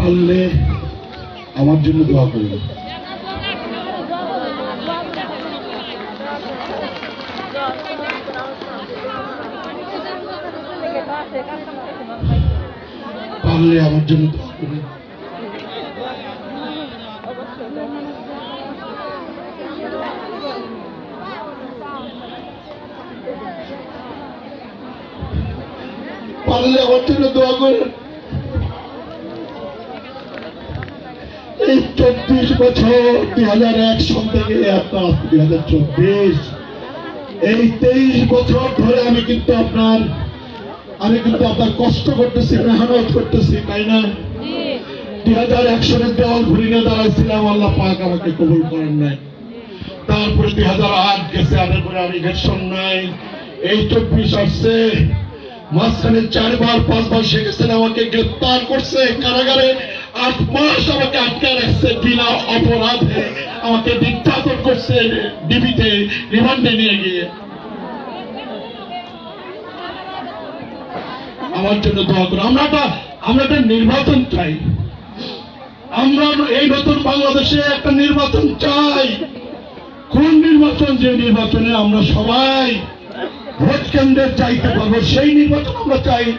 পারলে আমার জন্য দোয়া করবেন পারলে আমার জন্য দোয়া করবেন পারলে আমার জন্য দোয়া করবেন এই চব্বিশ বছর দুই হাজার এক সাল থেকে আপনার দুই হাজার চব্বিশ। এই তেইশ বছর ধরে আমি কিন্তু আপনার, আমি কিন্তু আপনার কষ্ট করতেছি মেহনত করতেছি, তাই না? দুই হাজার এক সালের দেওয়াল ঘুরিয়ে দাঁড়াইছিলাম, আল্লাহ পাক আমাকে কবুল করেন নাই। তারপরে দুই হাজার আট গেছে আমি নাই। এই চব্বিশ আসছে, মাঝখানে চারবার, পাঁচবার শেখ হাসিনা আমাকে গ্রেপ্তার করছে কারাগারে। আটকে রাখছে, বিনা অপরাধে। আমাকে করছে ডিবিতে, রিমান্ডে নিয়ে গিয়ে। আমার জন্য দোয়া করো। আমরা একটা আমরা একটা নির্বাচন চাই। আমরা এই নতুন বাংলাদেশে একটা নির্বাচন চাই। কোন নির্বাচন যে নির্বাচনে আমরা সবাই ভোট কেন্দ্রে চাইতে পারব, সেই নির্বাচন আমরা চাই।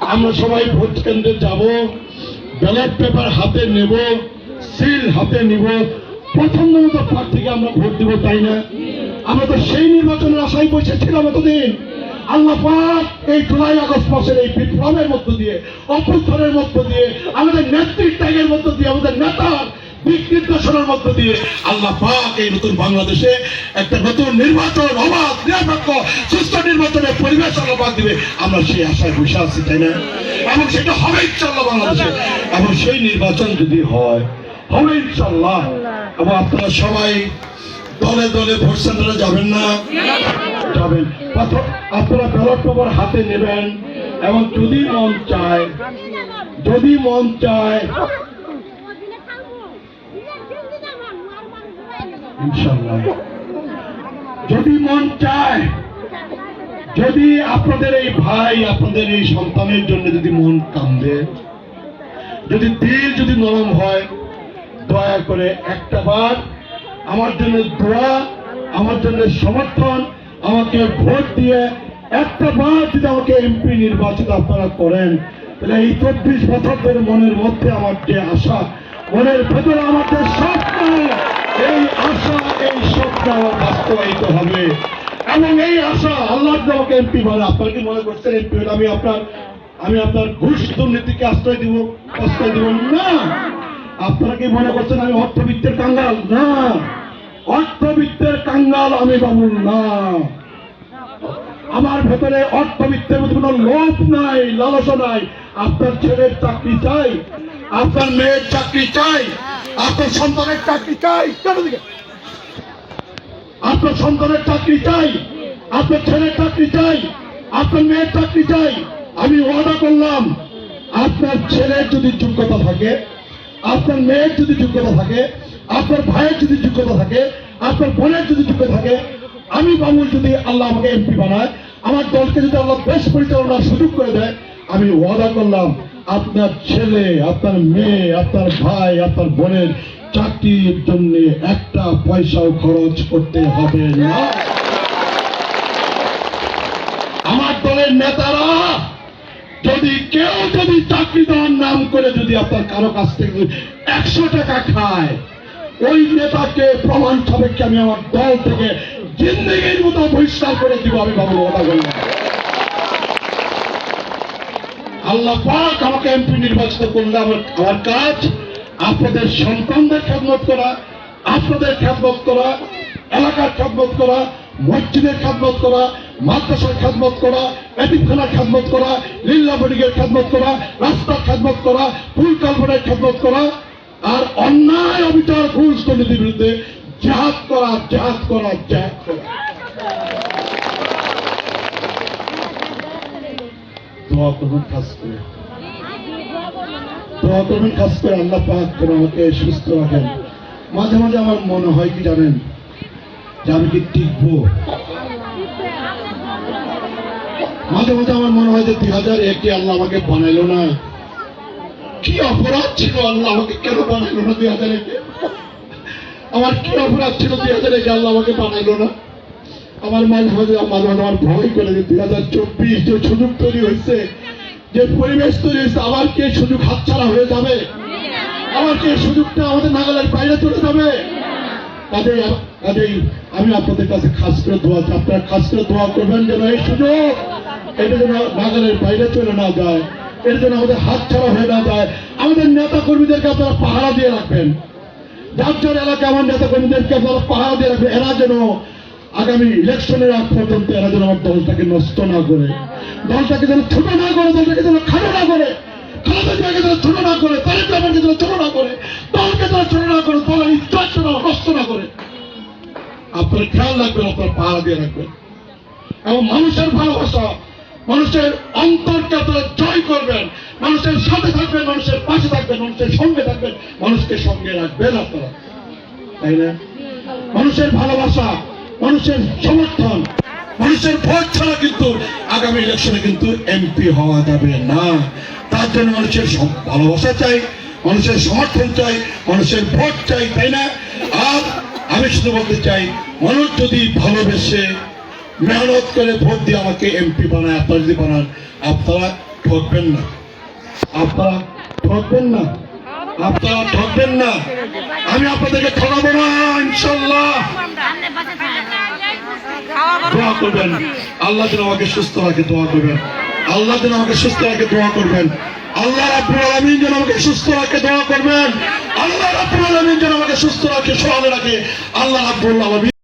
আমরা সবাই ভোট কেন্দ্রে যাব। ব্যালট পেপার হাতে নেব, সিল হাতে নিব। পছন্দ মতো প্রার্থীকে আমরা ভোট দিব, তাই না? আমরা তো সেই নির্বাচনের আশায় বসেছিলাম এতদিন। আল্লাহ পাক এই জুলাই আগস্ট মাসের এই বিপ্লবের মধ্য দিয়ে, অভ্যুত্থানের মধ্য দিয়ে, আমাদের নেতৃত্বের মধ্য দিয়ে, আমাদের নেতার দিক মধ্য দিয়ে আল্লাহ পাক এই নতুন বাংলাদেশে একটা নতুন নির্বাচন, অবাধ, নিরপেক্ষ, সুস্থ নির্বাচনের পরিবেশ আল্লাহ দিবে। আমরা সেই আশায় বসে আছি, তাই না? এবং সেটা হবে ইনশাল্লাহ বাংলাদেশে। এবং সেই নির্বাচন যদি হয়, হবে ইনশাল্লাহ এবং আপনারা সবাই দলে দলে ভোট সেন্টারে যাবেন না? যাবেন। আপনারা ব্যালট পেপার হাতে নেবেন। এবং যদি মন চায়, যদি মন চায় ইনশাল্লাহ যদি মন চায়, যদি আপনাদের এই ভাই, আপনাদের এই সন্তানের জন্য যদি মন কান্দে, যদি দিল যদি নরম হয়, দয়া করে একটা বার আমার জন্য দোয়া, আমার জন্য সমর্থন, আমাকে ভোট দিয়ে একটা বার যদি আমাকে এমপি নির্বাচিত আপনারা করেন, তাহলে এই চব্বিশ বছর মনের মধ্যে আমার যে আশা, মনের ভেতরে আমার যে স্বপ্ন এই আশা, এই স্বপ্ন বাস্তবায়িত হবে। এবং এই আশা আল্লাহ যদি এমপি বলে আপনার কি মনে করছেন, এমপি হলে আমি আপনার আমি আপনার ঘুষ দুর্নীতিকে আশ্রয় দিব আশ্রয় দিব? না। আপনারা কি মনে করছেন, আমি অর্থবিত্তের কাঙ্গাল? না। অর্থবিত্তের কাঙ্গাল আমি বাবুল না। আমার ভেতরে অর্থবিত্তের মধ্যে কোনো লোভ নাই, লালসা নাই। আপনার ছেলের চাকরি চাই, আপনার মেয়ের চাকরি চাই। আপনার সন্তানের চাকরি চাই। আপনার সন্তানের চাকরি চাই। আপনার ছেলের চাকরি চাই। আপনার মেয়ের চাকরি চাই। আমি ওয়াদা করলাম, আপনার ছেলের যদি যোগ্যতা থাকে, আপনার মেয়ের যদি যোগ্যতা থাকে, আপনার ভাইয়ের যদি যোগ্যতা থাকে, আপনার বোনের যদি যোগ্যতা থাকে, আমি বাবুল যদি আল্লাহ আমাকে এমপি বানায়, আমার দলকে যদি আল্লাহ বেশ পরিচালনার সুযোগ করে দেয়, আমি ওয়াদা করলাম আপনার ছেলে, আপনার মেয়ে, আপনার ভাই, আপনার বোনের চাকরির জন্য একটা পয়সাও খরচ করতে হবে না। আমার দলের নেতারা, যদি কেউ যদি চাকরি দেওয়ার নাম করে যদি আপনার কারও কাছ থেকে একশো টাকা খায়, ওই নেতাকে প্রমাণ সাপেক্ষে আমি আমার দল থেকে জিন্দগির মতো বহিষ্কার করে দিব, আমি বাবু কথা বললাম। আল্লাহ পাক আমাকে এমপি নির্বাচিত করলে আমার আমার কাজ, আপনাদের সন্তানদের খেদমত করা, আপনাদের খেদমত করা, এলাকার খেদমত করা, মসজিদের খেদমত করা, মাদ্রাসার খেদমত করা, এতিমখানার খেদমত করা লিল্লা বডিগের খেদমত করা, রাস্তার খেদমত করা, ফুল কালবনের খেদমত করা, আর অন্যায় অবিচার, ঘুষ, দুর্নীতির বিরুদ্ধে জাহাজ করা জাহাজ করা জাহাজ করা। দোয়া করে। দোয়া করে। আল্লাহ পাক যেন আমাকে সুস্থ রাখেন। মাঝে মাঝে আমার মনে হয় কি জানেন? যে আমি কি মাঝে মাঝে আমার মনে হয় যে দুই হাজার একে আল্লাহ আমাকে বানাইলো না। কি অপরাধ ছিল আল্লাহ আমাকে কেন বানাইলো না দুই হাজার একে? আমার কি অপরাধ ছিল দুই হাজার একে আল্লাহ আমাকে বানাইলো না? আমার মাঝে মাঝে আমার মাঝে আমার ভয় করে যে দুই হাজার চব্বিশ যে সুযোগ তৈরি হয়েছে, যে পরিবেশ তৈরি হয়েছে আবার কে সুযোগ হাতছাড়া হয়ে যাবে? আমার কি সুযোগটা আমাদের নাগালের বাইরে চলে যাবে? কাজেই কাজেই আমি আপনাদের কাছে খাস করে দোয়া। আপনারা খাস করে দোয়া করবেন যেন এই সুযোগ এটা যেন নাগালের বাইরে চলে না যায়, এটা যেন আমাদের হাত ছাড়া হয়ে না যায়। আমাদের নেতা কর্মীদেরকে আপনারা পাহারা দিয়ে রাখবেন। যার যার এলাকায় আমার নেতা কর্মীদেরকে আপনারা পাহারা দিয়ে রাখবেন, এরা যেন আগামী ইলেকশনের আগ পর্যন্ত এরা যেন আমার দলটাকে নষ্ট না করে, দলটাকে যেন ছোট না করে, দলটাকে যেন খাটো না করে না করে করে করে নষ্ট না করে। আপনার দিয়ে এবং মানুষের ভালোবাসা, মানুষের অন্তরকে আপনারা জয় করবেন, মানুষের সাথে থাকবেন, মানুষের পাশে থাকবেন, মানুষের সঙ্গে থাকবেন, মানুষকে সঙ্গে রাখবেন আপনারা। তাই না? মানুষের ভালোবাসা মানুষের সমর্থন, মানুষের ভোট ছাড়া কিন্তু আগামী ইলেকশনে কিন্তু এমপি হওয়া যাবে না। তার জন্য মানুষের ভালোবাসা চাই, মানুষের সমর্থন চাই, মানুষের ভোট চাই, তাই না? আর আমি শুধু বলতে চাই, মানুষ যদি ভালোবেসে মেহনত করে ভোট দিয়ে আমাকে এমপি বানায়, আপনারা যদি বানান, আপনারা ঠকবেন না। আপনারা ঠকবেন না। আপনারা ঠকবেন না। আমি আপনাদেরকে ঠকাবো না, ইনশাল্লাহ। দোয়া করবেন। আল্লাহ যেন আমাকে সুস্থ রাখে দোয়া করবেন। আল্লাহ যেন আমাকে সুস্থ রাখে দোয়া করবেন। আল্লাহ রাব্বুল আলামিন যেন আমাকে সুস্থ রাখে দোয়া করবেন। আল্লাহ রাব্বুল আলামিন যেন আমাকে সুস্থ রাখে সহালে রাখে। আল্লাহ রাব্বুল আলামিন